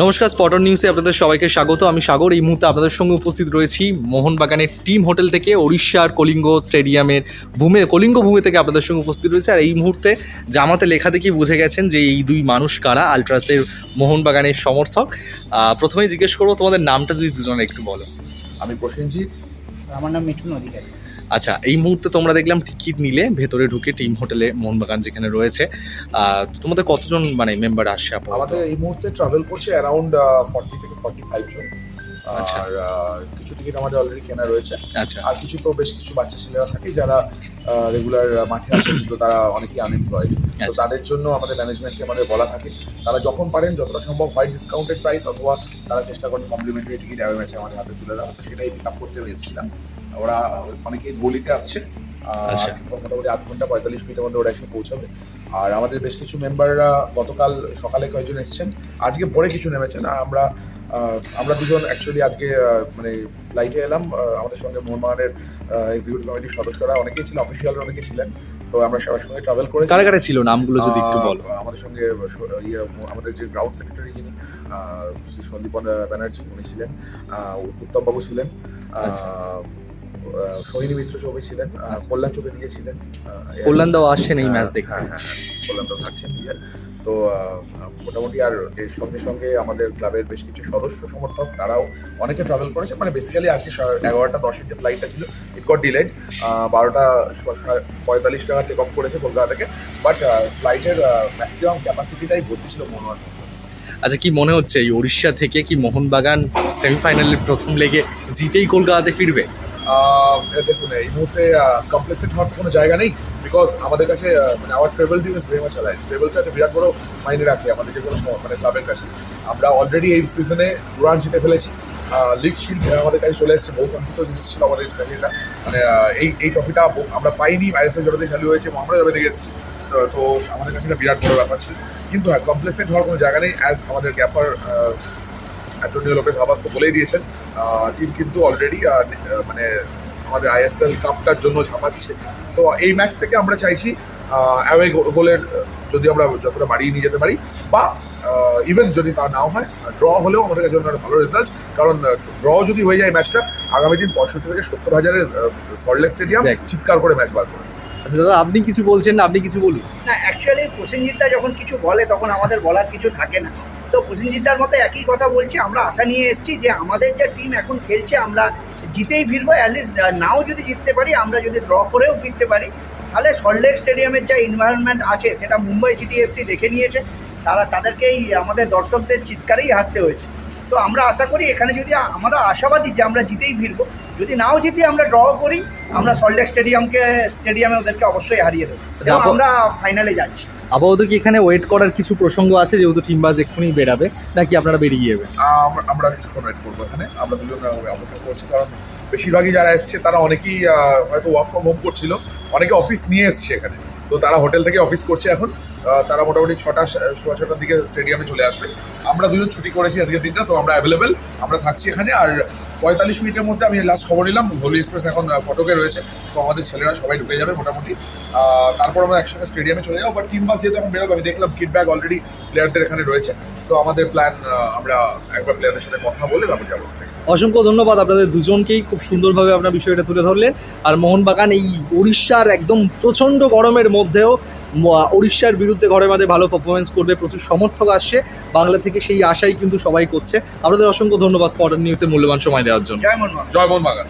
নমস্কার, স্পটন নিউজে আপনাদের সবাইকে স্বাগত। আমি সাগর, এই মুহূর্তে আপনাদের সঙ্গে উপস্থিত রয়েছি মোহনবাগানের টিম হোটেল থেকে ওড়িশার কলিঙ্গ স্টেডিয়ামের ভূমে, কলিঙ্গ ভূমি থেকে আপনাদের সঙ্গে উপস্থিত রয়েছে। আর এই মুহূর্তে জামাতে লেখা দেখি বুঝে গেছেন যে এই দুই মানুষ কারা? আলট্রাসের মোহনবাগানের সমর্থক। প্রথমেই জিজ্ঞেস করব, তোমাদের নামটা যদি দুজনে একটু বলো। আমি প্রসেনজিৎ, আমার নাম মিঠুন অধিকারী। আচ্ছা এই মুহূর্তে তোমরা দেখলাম টিকিট নিলে ভেতরে ঢুকে টিম হোটেলে মোহনবাগান যেখানে রয়েছে তোমাদের কতজন মানে মেম্বার আসছে? আমাদের এই মুহূর্তে ট্রাভেল করছে অ্যারাউন্ড ফর্টি থেকে ফর্টি ফাইভ জন আচ্ছা। আর কিছু টিকিট আমাদের অলরেডি কেনা রয়েছে আচ্ছা আর কিছু তো বেশ কিছু বাচ্চা ছেলেরা থাকে যারা রেগুলার মাঠে আসে কিন্তু তারা অনেকেই আনএমপ্লয়েড তো আচ্ছা। তাদের জন্য আমাদের ম্যানেজমেন্টকে আমাদের বলা থাকে তারা যখন পারেন যতটা সম্ভব হয় ডিসকাউন্টেড প্রাইস অথবা তারা চেষ্টা করেন কমপ্লিমেন্টারি টিকিট অ্যাওয়ে ম্যাচে আমাদের হাতে তুলে দেওয়া তো সেটাই পিক আপ করতে এসেছিলাম ওরা অনেকেই ধলিতে আসছে। আচ্ছা। মোটামুটি আধ ঘণ্টা পঁয়তাল্লিশ মিনিটের মধ্যে ওরা এসে পৌঁছাবে। আর আমাদের বেশ কিছু মেম্বাররা গতকাল সকালে কয়েকজন এসছেন। আজকে ভোরে কিছু নেমেছেন। আর আমরা আমরা দুজন অ্যাকচুয়ালি আজকে মানে ফ্লাইটে এলাম। আমাদের সঙ্গে মোহনবাগানের এক্সিকিউটিভ কমিটির সদস্যরা। অনেকেই ছিলেন অফিসিয়ালরা অনেকে ছিলেন। তো আমরা সবার সঙ্গে ট্রাভেল করেছি। কারা কারা ছিল? নামগুলো যদি একটু বলো। আমাদের সঙ্গে ইয়ে আমাদের যে গ্রাউন্ড সেক্রেটারি যিনি শ্রী সন্দীপ ব্যানার্জি উনি ছিলেন। উত্তমবাবু ছিলেন। আচ্ছা। সোহিনী মিত্র চৌবে ছিলেন। কল্যাণ দিকে ছিলেন কল্যাণ দাও আসছেন এই হ্যাঁ, ম্যাচ দেখতে হ্যাঁ হ্যাঁ হ্যাঁ কল্যাণ দাও থাকছেন নিজের। তো মোটামুটি আর এর সঙ্গে সঙ্গে আমাদের ক্লাবের বেশ কিছু সদস্য সমর্থক তারাও অনেকে ট্রাভেল করেছে। মানে বেসিক্যালি আজকে এগারোটা দশের যে ফ্লাইটটা ছিল ইট গট ডিলেড বারোটা পঁয়তাল্লিশ টাকা টেক অফ করেছে কলকাতা থেকে। বাট ফ্লাইটের ম্যাক্সিমাম ক্যাপাসিটিটাই ভর্তি ছিল মনোয়ার আচ্ছা কি মনে হচ্ছে এই উড়িষ্যা থেকে কি মোহনবাগান সেমিফাইনালের প্রথম লেগে জিতেই কলকাতাতে ফিরবে? দেখুন, এই মুহূর্তে কমপ্লেসেন্ট হওয়ার তো কোনো জায়গা নেই বিকজ আমাদের কাছে মানে আমার ট্রেভেল ভেরি মাচ আলাইভ ট্রেভেলটা একটা বিরাট বড় মাইনে রাখে আমাদের যে কোনো সময় মানে ক্লাবের কাছে। আমরা অলরেডি এই সিজনে টুরান জিতে ফেলেছি। লিগ শিল্ড আমাদের কাছে চলে এসেছে, বহু কাঙ্ক্ষিত জিনিস ছিল আমাদের কাছে এটা মানে এই এই ট্রফিটা আমরা পাইনি আইএসএল যতদিন চালু হয়েছে আমরা যবে থেকে এসেছি। তো- আমাদের কাছে এটা বিরাট বড় ব্যাপার ছিল। কিন্তু হ্যাঁ কমপ্লেসেন্ট হওয়ার কোনো জায়গা নেই অ্যাজ আমাদের গ্যাফার অ্যান্টোনিও লোপেস হাবাস তো বলেই দিয়েছেন। টিম কিন্তু অলরেডি মানে আমাদের আইএসএল কাপটার জন্য ঝাঁপাচ্ছে সো এই ম্যাচ থেকে আমরা চাইছি অ্যাওয়ে গোলের যদি আমরা যতটা বাড়িয়ে নিয়ে যেতে পারি বা ইভেন যদি তা নাও হয় ড্র হলেও আমাদের কাছে একটা ভালো রেজাল্ট কারণ ড্র যদি হয়ে যায় ম্যাচটা আগামী দিন পঁয়ষট্টি থেকে সত্তর হাজারের সল্টলেক স্টেডিয়াম চিৎকার করে ম্যাচ বার করে আচ্ছা দাদা আপনি কিছু বলছেন না আপনি কিছু বলুন। না অ্যাকচুয়ালি প্রসেনজিৎদা যখন কিছু বলে তখন আমাদের বলার কিছু থাকে না। প্রসেনজিৎদার মতো একই কথা বলছি আমরা আশা নিয়ে এসেছি যে আমাদের যে টিম এখন খেলছে আমরা জিতেই ফিরবো অ্যাটলিস্ট নাও যদি জিততে পারি আমরা যদি ড্র করেও ফিরতে পারি। তাহলে সল্টলেক স্টেডিয়ামের যা এনভায়রনমেন্ট আছে সেটা মুম্বাই সিটি এফসি দেখে নিয়েছে। তারা তাদেরকেই আমাদের দর্শকদের চিৎকারেই হারতে হয়েছে। তো আমরা আশা করি এখানে যদি আমরা আশাবাদী যে আমরা জিতেই ফিরবো যদি নাও জিতি আমরা ড্র করি আমরা সল্টলেক স্টেডিয়ামকে স্টেডিয়ামে ওদেরকে অবশ্যই হারিয়ে দেবো। আমরা ফাইনালে যাচ্ছি। আপাতত কি এখানে ওয়েট করার কিছু প্রসঙ্গ আছে? যেহেতু টিম বাজ এক্ষুনি বেরাবে নাকি আপনারা বেরিয়ে আহ, আমরা- কিছুক্ষণ ওয়েট করব এখানে। আমরা দুজন অপেক্ষা করছি কারণ বেশিরভাগই যারা এসছে তারা অনেকেই হয়তো ওয়ার্ক ফ্রম হোম করছিল। অনেকে অফিস নিয়ে এসছে এখানে। তো তারা হোটেল থেকে অফিস করছে এখন। তারা মোটামুটি ছটা সোয়া ছটার দিকে স্টেডিয়ামে চলে আসবে। আমরা দুজন ছুটি করেছি আজকের দিনটা তো আমরা অ্যাভেলেবেল আমরা থাকছি এখানে আর পঁয়তাল্লিশ মিনিটের মধ্যে আমি লাস্ট খবর নিলাম। হোলি এক্সপ্রেস এখন কটকে রয়েছে। তো আমাদের ছেলেরা সবাই ঢুকে যাবে মোটামুটি। তারপর আমরা একসঙ্গে স্টেডিয়ামে চলে যাব। বাট টিম বাস যেহেতু এখন বেরোবে, আমি দেখলাম ব্যাগ অলরেডি প্লেয়ারদের এখানে রয়েছে। তো আমাদের প্ল্যান আমরা একবার প্লেয়ারদের সাথে কথা বলে তারপর যাব। অসংখ্য ধন্যবাদ। আপনাদের দুজনকেই খুব সুন্দরভাবে আপনার বিষয়টা তুলে ধরলেন। আর মোহনবাগান, এই উড়িষ্যার একদম প্রচণ্ড গরমের মধ্যেও উড়িষ্যার বিরুদ্ধে ঘরে মাঝে ভালো পারফরমেন্স করবে প্রচুর সমর্থক আসছে। বাংলা থেকে সেই আশাই কিন্তু সবাই করছে। আপনাদের অসংখ্য ধন্যবাদ স্পটার নিউজের মূল্যবান সময় দেওয়ার জন্য। জয় মন জয় মোহন বাগান